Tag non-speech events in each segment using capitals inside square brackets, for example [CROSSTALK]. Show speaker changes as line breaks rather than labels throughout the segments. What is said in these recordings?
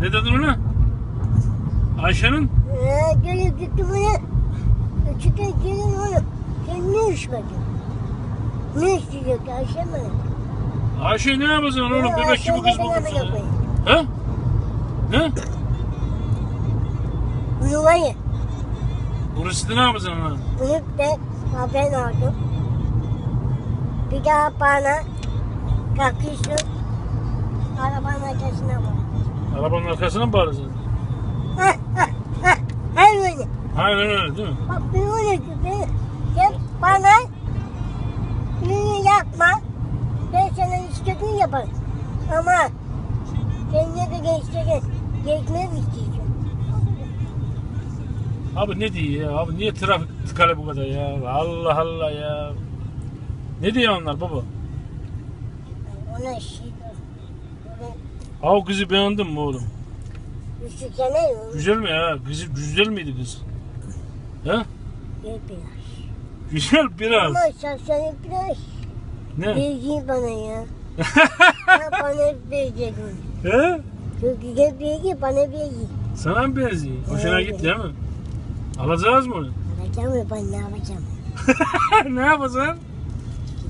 Ne dedin ona? Ayşe'nin?
Ee, gelip gitti bana. Küçük gelin oğlum. Sen ne iş bakıyorsun? Ne isteyecek Ayşe bana?
Ayşe ne yapacaksın oğlum?
Ya,
Bebek gibi kız ya.
yapayım.
He? Ne?
Ya.
Burası da ne yapacaksın lan?
Bunu da ben aldım. Bir daha bana kalkıyorsun. Arabanın arkasına bak.
Arabanın arkasına mı
hah. Her böyle.
Aynen öyle değil mi?
Bak bir öyle gibi. Sen bana bunu yapma. Ben sana istediğini yaparım. Ama sen ne kadar istedin? Geçmez isteyeceksin.
Abi ne diyor ya? Abi niye trafik tıkalı bu kadar ya? Allah Allah ya. Ne diyor onlar baba?
Ona şey
Ha kızı beğendin mi oğlum?
Üstü sene yok.
Güzel mi ya? Kızı güzel miydi kız? He?
Biraz.
Güzel biraz.
Ama sana biraz
Ne?
bilgi bana ya. [LAUGHS] ya bana vereceksin.
He?
Çok güzel bilgi bana bilgi.
Sana mı benziyor? Hoşuna gitti değil mi? Alacağız mı onu?
Alacağım mı ben ne yapacağım? [LAUGHS]
ne yapacaksın?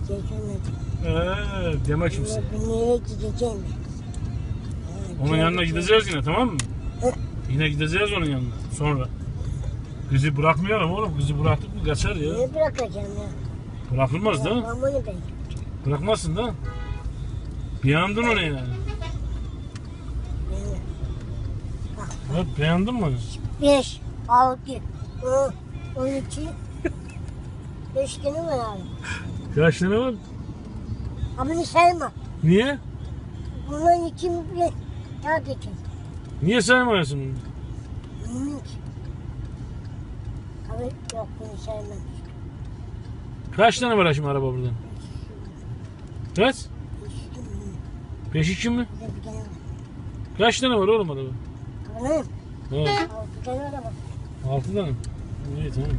Gideceğim mi?
He, deme kimse.
Ben nereye gideceğim?
Onun yanına gideceğiz yine tamam mı? Yine gideceğiz onun yanına sonra. Kızı bırakmayalım oğlum. Kızı bıraktık mı kaçar ya.
Ne bırakacağım ya?
Bırakılmaz da.
Ben.
Bırakmazsın da. Beğendin onu yani. Evet beğendin mi?
Beş, altı, on, on iki. Beş tane var abi.
Kaç tane var?
Bunu sayma.
Niye?
Bunların iki geçin.
Niye saymıyorsun? bunu?
Bilmiyorum ki. Ama yok bunu saymam.
Kaç tane var şimdi araba burada? Kaç? Beş iki mi?
Bir de bir tane var.
Kaç tane var oğlum araba? Evet.
Altı tane var ama.
Altı tane. İyi tamam.